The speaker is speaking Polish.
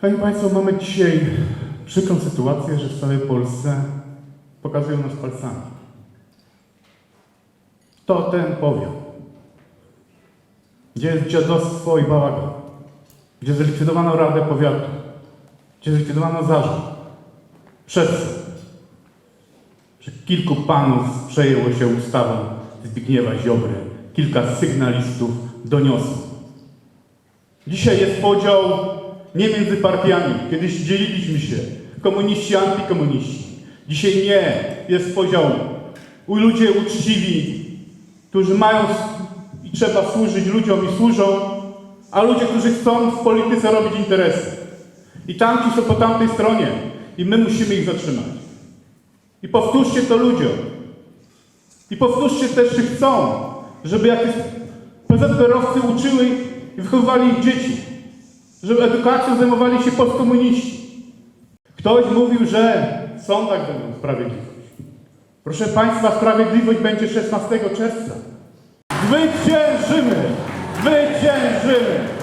Szanowni Państwo, mamy dzisiaj przykrą sytuację, że w całej Polsce pokazują nas palcami. To ten powiat, gdzie jest dziadostwo i bałagan, gdzie zlikwidowano Radę Powiatu, gdzie zlikwidowano zarząd. Przez? Że kilku panów przejęło się ustawą Zbigniewa Ziobry, kilka sygnalistów doniosło. Dzisiaj jest podział nie między partiami. Kiedyś dzieliliśmy się. Komuniści, antykomuniści. Dzisiaj nie. Jest podział. U ludzie uczciwi, którzy mają i trzeba służyć ludziom i służą, a ludzie, którzy chcą w polityce robić interesy. I tamci są po tamtej stronie. I my musimy ich zatrzymać. I powtórzcie to ludziom. I powtórzcie też, czy chcą, żeby jakieś PZPR-owcy uczyły i wychowywali ich dzieci. Żeby edukacją zajmowali się postkomuniści. Ktoś mówił, że w sądach będą sprawiedliwość. Proszę Państwa, sprawiedliwość będzie 16 czerwca. Zwyciężymy! Zwyciężymy!